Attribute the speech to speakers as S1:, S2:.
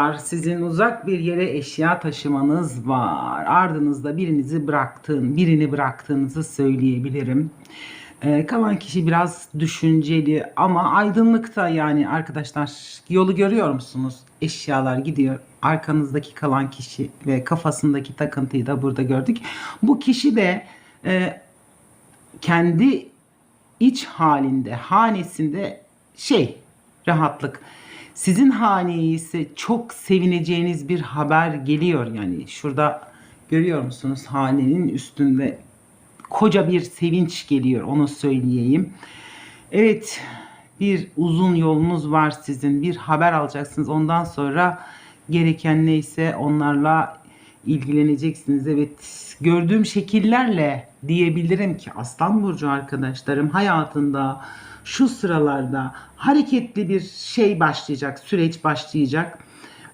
S1: var. Sizin uzak bir yere eşya taşımanız var. Ardınızda birinizi bıraktığın, birini bıraktığınızı söyleyebilirim. Ee, kalan kişi biraz düşünceli ama aydınlıkta yani arkadaşlar yolu görüyor musunuz? Eşyalar gidiyor. Arkanızdaki kalan kişi ve kafasındaki takıntıyı da burada gördük. Bu kişi de e, kendi iç halinde, hanesinde şey, rahatlık. Sizin haneye ise çok sevineceğiniz bir haber geliyor. Yani şurada görüyor musunuz hanenin üstünde koca bir sevinç geliyor onu söyleyeyim. Evet bir uzun yolunuz var sizin bir haber alacaksınız ondan sonra gereken neyse onlarla ilgileneceksiniz. Evet gördüğüm şekillerle diyebilirim ki Aslan Burcu arkadaşlarım hayatında şu sıralarda hareketli bir şey başlayacak, süreç başlayacak.